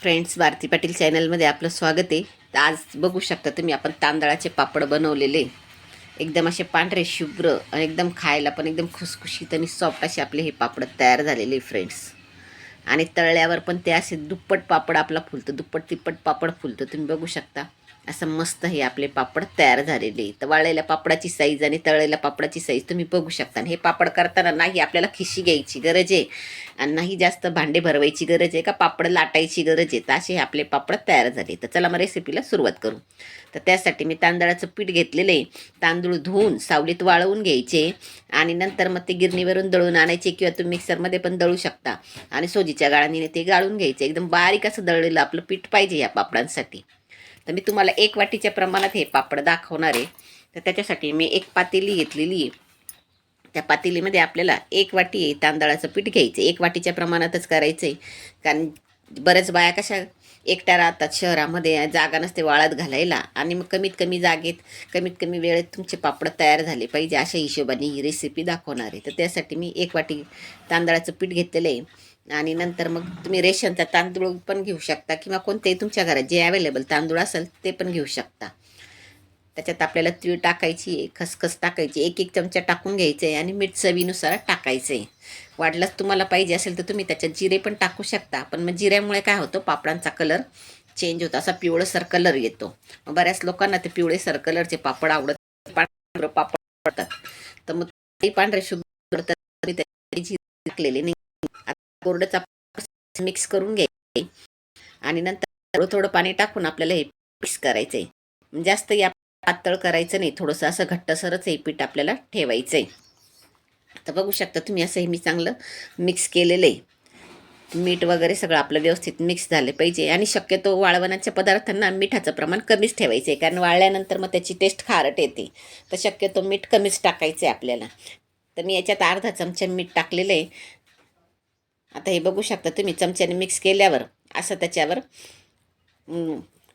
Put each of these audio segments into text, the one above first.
Friends Bharti Patil चॅनलमध्ये आपलं स्वागत आहे. आज बघू शकता तुम्ही आपण तांदळाचे पापड बनवलेले. एकदम असे पांढरे शुभ्र आणि एकदम खायला पण एकदम खुसखुशीत आणि सॉफ्ट असे आपले हे पापड तयार झालेले फ्रेंड्स. आणि तळल्यावर पण ते असे दुप्पट पापड आपला फुलतं दुप्पट तिप्पट पापड फुलतं. तुम्ही बघू शकता. असं मस्त हे आपले पापड तयार झालेले तर वाळलेल्या पापडाची साईज आणि तळलेल्या पापडाची साईज तुम्ही बघू शकता. आणि हे पापड करताना नाही आपल्याला खिशी घ्यायची गरज आहे. आणि नाही जास्त भांडे भरवायची गरज आहे का पापड लाटायची गरज आहे तर असे हे आपले पापड तयार झाले तर चला मग रेसिपीला सुरुवात करू. तर त्यासाठी मी तांदळाचं पीठ घेतलेलं आहे. तांदूळ धुवून सावलीत वाळवून घ्यायचे. आणि नंतर मग ते गिरणीवरून दळून आणायचे किंवा तुम्ही मिक्सरमध्ये पण दळू शकता. आणि सोजीच्या गाळणीने ते गाळून घ्यायचे. एकदम बारीक असं दळलेलं आपलं पीठ पाहिजे या पापडांसाठी. तर मी तुम्हाला एक वाटीच्या प्रमाणात हे पापड दाखवणार आहे. तर त्याच्यासाठी मी एक पातेली घेतलेली आहे. त्या पातेलीमध्ये आपल्याला एक वाटी तांदळाचं पीठ घ्यायचं. एक वाटीच्या प्रमाणातच करायचं आहे कारण बऱ्याच बाया कशा एकट्या राहतात शहरामध्ये जागा नसते वाळत घालायला. आणि मग कमीत कमी जागेत कमीत कमी वेळेत तुमचे पापड तयार झाले पाहिजे. अशा हिशोबाने ही रेसिपी दाखवणार आहे. तर त्यासाठी मी एक वाटी तांदळाचं पीठ घेतलेलं आहे. आणि नंतर मग तुम्ही रेशनचा तांदूळ पण घेऊ शकता किंवा कोणतेही तुमच्या घरात जे अवेलेबल तांदूळ असेल ते पण घेऊ शकता. त्याच्यात आपल्याला तीळ टाकायची आहे खसखस टाकायची एक एक चमचा टाकून घ्यायचं आहे आणि मीठ चवीनुसार टाकायचं. आहे वाढलंच तुम्हाला पाहिजे असेल तर तुम्ही त्याच्यात जिरे पण टाकू शकता. पण मग जिऱ्यामुळे काय होतं पापडांचा कलर चेंज होतो. असा पिवळसर कलर येतो. मग बऱ्याच लोकांना ते पिवळेसर कलरचे पापड आवडत पापड आवडतात. तर मग ते पांढरे शुभ्र तरी जिरे टाकलेले नाही. कोरडंचा मिक्स करून घ्यायचे. आणि नंतर थोडं थोडं पाणी टाकून आपल्याला हे मिक्स करायचं आहे जास्त या पातळ करायचं नाही. थोडंसं असं घट्टसरच हे पीठ आपल्याला ठेवायचं आहे तर बघू शकता तुम्ही असं हे मी चांगलं मिक्स केलेलं आहे. मीठ वगैरे सगळं आपलं व्यवस्थित मिक्स झाले पाहिजे. आणि शक्यतो वाळवणाच्या पदार्थांना मिठाचं प्रमाण कमीच ठेवायचं आहे कारण वाळल्यानंतर मग त्याची टेस्ट खारट येते. तर शक्यतो मीठ कमीच टाकायचं आहे आपल्याला. तर मी याच्यात अर्धा चमचा मीठ टाकलेलं आहे. आता हे बघू शकता तुम्ही चमच्याने मिक्स केल्यावर असं त्याच्यावर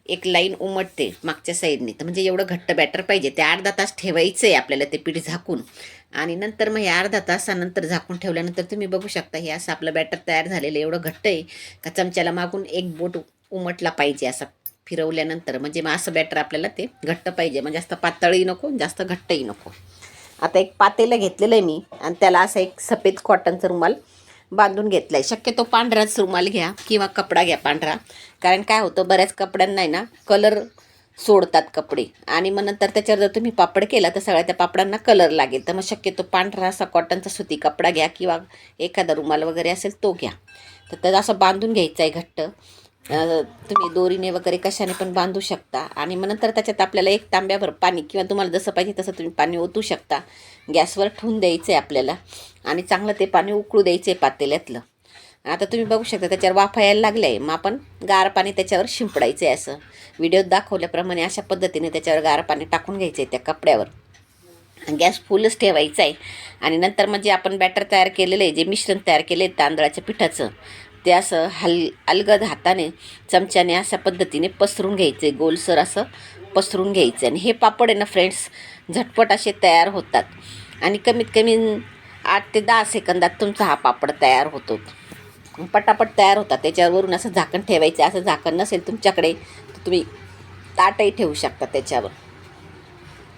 एक लाईन उमटते मागच्या साईडने तर म्हणजे एवढं घट्ट बॅटर पाहिजे. ते अर्धा तास ठेवायचं आहे आपल्याला ते पीठ झाकून. आणि नंतर मग हे अर्धा तासानंतर झाकून ठेवल्यानंतर तुम्ही बघू शकता हे असं आपलं बॅटर तयार झालेलं एवढं घट्ट आहे का चमच्याला मागून एक बोट उमटला पाहिजे असं फिरवल्यानंतर. म्हणजे मग असं बॅटर आपल्याला ते घट्ट पाहिजे. म्हणजे जास्त पातळही नको जास्त घट्टही नको. आता एक पातेलं घेतलेलं आहे मी आणि त्याला असं एक सफेद कॉटनचा रुमाल बांधून घेतला आहे शक्यतो पांढराच रुमाल घ्या किंवा कपडा घ्या पांढरा. कारण काय होतं बऱ्याच कपड्यांना आहे ना कलर सोडतात कपडे. आणि मग नंतर त्याच्यावर जर तुम्ही पापड केला तर सगळ्या त्या पापडांना कलर लागेल. तर मग शक्यतो पांढरा असा कॉटनचा सुती कपडा घ्या किंवा एखादा रुमाल वगैरे असेल तो घ्या. तर त्याचा असं बांधून घ्यायचा आहे घट्ट. तुम्ही दोरीने वगैरे कशाने पण बांधू शकता. आणि मग नंतर त्याच्यात आपल्याला एक तांब्याभर पाणी किंवा तुम्हाला जसं पाहिजे तसं तुम्ही पाणी ओतू शकता. गॅसवर ठेवून द्यायचं आहे आपल्याला. आणि चांगलं ते पाणी उकळू द्यायचं आहे पातेल्यातलं. आता तुम्ही बघू शकता त्याच्यावर वाफा यायला लागलं आहे. मग आपण गार पाणी त्याच्यावर शिंपडायचं आहे असं. व्हिडिओत दाखवल्याप्रमाणे अशा पद्धतीने त्याच्यावर गार पाणी टाकून घ्यायचं आहे त्या कपड्यावर. गॅस फुलच ठेवायचा आहे आणि नंतर मग जे आपण बॅटर तयार केलेलं आहे जे मिश्रण तयार केले आहे तांदळाच्या पिठाचं ते असं हल अलगद हाताने चमच्याने अशा पद्धतीने पसरून घ्यायचे. गोलसर असं पसरून घ्यायचं. आणि हे पापड आहे ना फ्रेंड्स झटपट असे तयार होतात. आणि कमीत कमी आठ ते दहा सेकंदात तुमचा हा पापड तयार होतो. पटापट तयार होतात. त्याच्यावरून असं झाकण ठेवायचं. असं झाकण नसेल तुमच्याकडे तर तुम्ही ताटही ठेवू शकता त्याच्यावर.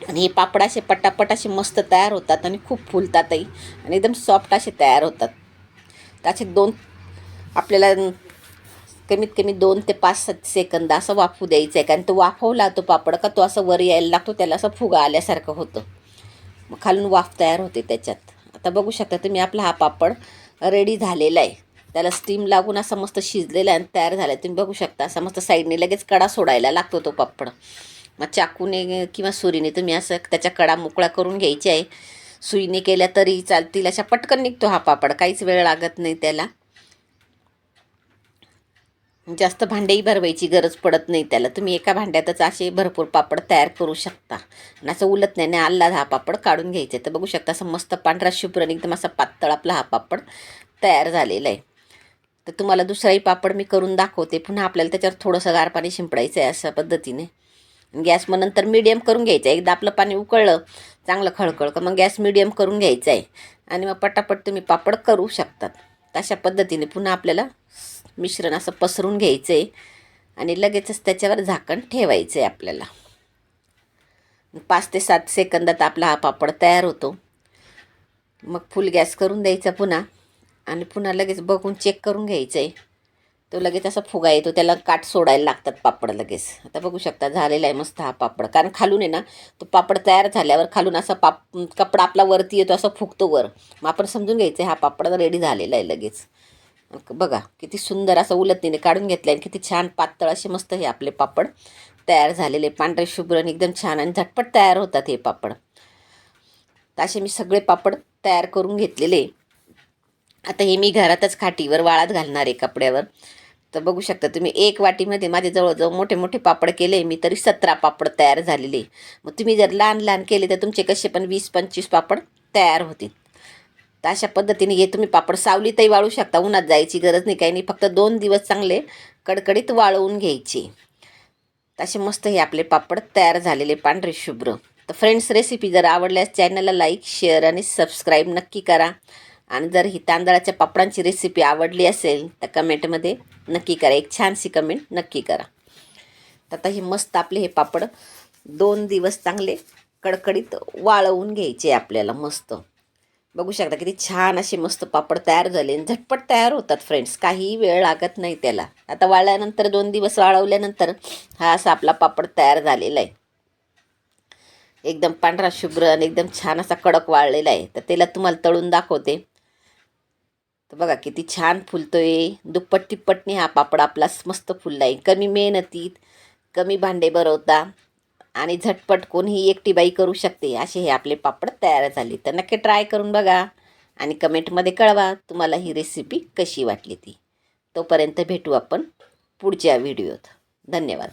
आणि हे पापड असे पटापट असे मस्त तयार होतात आणि खूप फुलतातही आणि एकदम सॉफ्ट असे तयार होतात. त्याचे दोन आपल्याला कमीत कमी दोन ते पाच सात सेकंद असं वाफू द्यायचं आहे कारण तो वाफवला तो पापड का तो असं वर यायला लागतो त्याला असं फुगा आल्यासारखं होतं. मग खालून वाफ तयार होते त्याच्यात. आता बघू शकता तुम्ही आपला हा पापड रेडी झालेला आहे. त्याला स्टीम लागून असा मस्त शिजलेला आणि तयार झाला आहे तुम्ही बघू शकता असा मस्त साईडने लगेच कडा सोडायला लागतो तो पापड. मग चाकूने किंवा सुरीने तुम्ही असं त्याच्या कडा मोकळा करून घ्यायची आहे. सुईने केल्या तरी चालतील अशा पटकन निघतो हा पापड. काहीच वेळ लागत नाही त्याला. जास्त भांडेही भरवायची गरज पडत नाही त्याला. तुम्ही एका भांड्यातच असे भरपूर पापड तयार करू शकता. आणि असं उलत नाही आणि आल्ला हा पापड काढून घ्यायचे. तर बघू शकता असं मस्त पांढरा शुभ्र एकदम असा पातळ आपला हा पापड तयार झालेला आहे. तर तुम्हाला दुसराही पापड मी करून दाखवते. पुन्हा आपल्याला त्याच्यावर थोडंसं गार पाणी शिंपडायचं आहे अशा पद्धतीने. गॅस मग नंतर मीडियम करून घ्यायचं आहे. एकदा आपलं पाणी उकळलं चांगलं खळखळ का मग गॅस मीडियम करून घ्यायचा आहे. आणि मग पटापट तुम्ही पापड करू शकतात. अशा पद्धतीने पुन्हा आपल्याला मिश्रण असं पसरून घ्यायचं आहे आणि लगेचच त्याच्यावर झाकण ठेवायचं आहे आपल्याला. पाच ते सात सेकंदात आपला हा पापड तयार होतो. मग फुल गॅस करून द्यायचा पुन्हा आणि पुन्हा लगेच बघून चेक करून घ्यायचं आहे तो लगेच असा फुगा येतो त्याला काट सोडायला लागतात पापड लगेच. आता बघू शकता झालेला आहे मस्त हा पापड. कारण खालून आहे ना तो पापड तयार झाल्यावर खालून असा पाप कपडा आपला वरती येतो असं फुगतो वर. मग आपण समजून घ्यायचं हा पापड रेडी झालेला आहे लगेच. बघा किती सुंदर असं उलटणीने काढून घेतलं आणि किती छान पातळ असे मस्त हे आपले पापड तयार झालेले. पांढरे शुभ्र आणि एकदम छान आणि झटपट तयार होतात हे पापड. तर असे मी सगळे पापड तयार करून घेतलेले. आता हे मी घरातच खाटीवर वाळात घालणार आहे कपड्यावर. तर बघू शकता तुम्ही एक वाटीमध्ये माझे जवळजवळ मोठे मोठे पापड केले मी तरी सतरा पापड तयार झालेले. मग तुम्ही जर लहान लहान केले तर तुमचे कसे पण वीस पंचवीस पापड तयार होतील. तर अशा पद्धतीने हे तुम्ही पापड सावलीतही वाळू शकता. उन्हात जायची गरज नाही काही नाही. फक्त दोन दिवस चांगले कडकडीत वाळवून घ्यायचे. तसे मस्त हे आपले पापड तयार झालेले पांढरे शुभ्र. तर फ्रेंड्स रेसिपी जर आवडल्यास चॅनलला लाईक शेअर आणि सबस्क्राईब नक्की करा. आणि जर ही तांदळाच्या पापडांची रेसिपी आवडली असेल तर कमेंटमध्ये नक्की करा. एक छानशी कमेंट नक्की करा. तर आता हे मस्त आपले हे पापड दोन दिवस चांगले कडकडीत वाळवून घ्यायचे आपल्याला मस्त. बघू शकता किती छान असे मस्त पापड तयार झाले आणि झटपट तयार होतात फ्रेंड्स काही वेळ लागत नाही त्याला. आता वाळल्यानंतर दोन दिवस वाळवल्यानंतर हा असा आपला पापड तयार झालेला आहे. एकदम पांढरा शुभ्र आणि एकदम छान असा कडक वाळलेला आहे. तर त्याला तुम्हाला तळून दाखवते. तर बघा किती छान फुलतोय. दुप्पट तिप्पटने हा पापड आपला मस्त फुलला आहे. कमी मेहनतीत कमी भांडे भरवता. आणि झटपट कोणीही एकटी बाई करू शकते असे हे आपले पापड तयार झाले. तर नक्की ट्राय करून बघा आणि कमेंटमध्ये कळवा तुम्हाला ही रेसिपी कशी वाटली ती. तोपर्यंत भेटू आपण पुढच्या व्हिडिओत धन्यवाद.